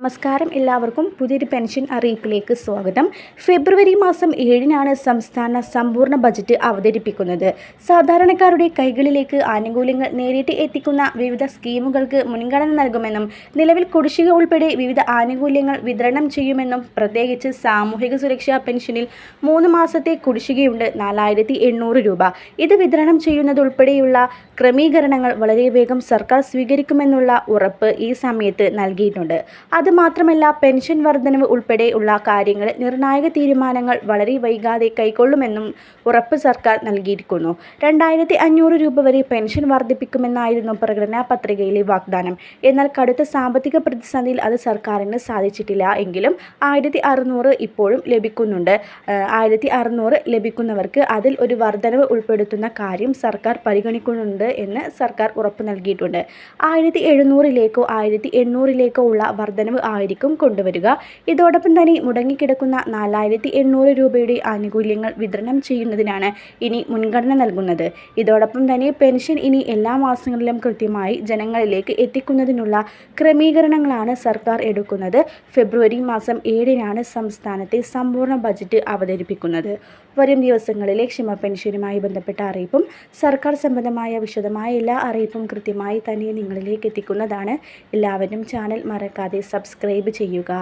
നമസ്കാരം. എല്ലാവർക്കും പുതിയൊരു പെൻഷൻ അറിയിപ്പിലേക്ക് സ്വാഗതം. ഫെബ്രുവരി മാസം ഏഴിനാണ് സംസ്ഥാന സമ്പൂർണ ബജറ്റ് അവതരിപ്പിക്കുന്നത്. സാധാരണക്കാരുടെ കൈകളിലേക്ക് ആനുകൂല്യങ്ങൾ നേരിട്ട് എത്തിക്കുന്ന വിവിധ സ്കീമുകൾക്ക് മുൻഗണന നൽകുമെന്നും നിലവിൽ കുടിശ്ശിക ഉൾപ്പെടെ വിവിധ ആനുകൂല്യങ്ങൾ വിതരണം ചെയ്യുമെന്നും പ്രത്യേകിച്ച് സാമൂഹിക സുരക്ഷാ പെൻഷനിൽ മൂന്ന് മാസത്തെ കുടിശ്ശികയുണ്ട് നാലായിരത്തി രൂപ. ഇത് വിതരണം ചെയ്യുന്നതുൾപ്പെടെയുള്ള ക്രമീകരണങ്ങൾ വളരെ വേഗം സർക്കാർ സ്വീകരിക്കുമെന്നുള്ള ഉറപ്പ് ഈ സമയത്ത് നൽകിയിട്ടുണ്ട്. അതുമാത്രമല്ല പെൻഷൻ വർധനവ് ഉൾപ്പെടെയുള്ള കാര്യങ്ങൾ നിർണായക തീരുമാനങ്ങൾ വളരെ വൈകാതെ കൈക്കൊള്ളുമെന്നും ഉറപ്പ് സർക്കാർ നൽകിയിരിക്കുന്നു. രണ്ടായിരത്തി അഞ്ഞൂറ് രൂപ വരെ പെൻഷൻ വർദ്ധിപ്പിക്കുമെന്നായിരുന്നു പ്രകടനാ പത്രികയിലെ വാഗ്ദാനം. എന്നാൽ കടുത്ത സാമ്പത്തിക പ്രതിസന്ധിയിൽ അത് സർക്കാരിന് സാധിച്ചിട്ടില്ല എങ്കിലും ആയിരത്തി അറുന്നൂറ് ഇപ്പോഴും ലഭിക്കുന്നുണ്ട്. ആയിരത്തി അറുന്നൂറ് ലഭിക്കുന്നവർക്ക് അതിൽ ഒരു വർധനവ് ഉൾപ്പെടുത്തുന്ന കാര്യം സർക്കാർ പരിഗണിക്കുന്നുണ്ട് എന്ന് സർക്കാർ ഉറപ്പ് നൽകിയിട്ടുണ്ട്. ആയിരത്തി എഴുന്നൂറിലേക്കോ ആയിരത്തി എണ്ണൂറിലേക്കോ ഉള്ള വർധനവ് ആയിരിക്കും കൊണ്ടുവരിക. ഇതോടൊപ്പം തന്നെ മുടങ്ങിക്കിടക്കുന്ന നാലായിരത്തി എണ്ണൂറ് രൂപയുടെ ആനുകൂല്യങ്ങൾ വിതരണം ചെയ്യുന്നതിനാണ് ഇനി മുൻഗണന നൽകുന്നത്. ഇതോടൊപ്പം തന്നെ പെൻഷൻ ഇനി എല്ലാ മാസങ്ങളിലും കൃത്യമായി ജനങ്ങളിലേക്ക് എത്തിക്കുന്നതിനുള്ള ക്രമീകരണങ്ങളാണ് സർക്കാർ എടുക്കുന്നത്. ഫെബ്രുവരി മാസം ഏഴിനാണ് സംസ്ഥാനത്തെ സമ്പൂർണ ബജറ്റ് അവതരിപ്പിക്കുന്നത്. വരും ദിവസങ്ങളിലെ ക്ഷമ പെൻഷനുമായി ബന്ധപ്പെട്ട അറിയിപ്പും സർക്കാർ സംബന്ധമായ വിശദമായ എല്ലാ അറിയിപ്പും കൃത്യമായി തന്നെ നിങ്ങളിലേക്ക് എത്തിക്കുന്നതാണ്. എല്ലാവരും ചാനൽ മറക്കാതെ സബ്സ്ക്രൈബ് ചെയ്യുക.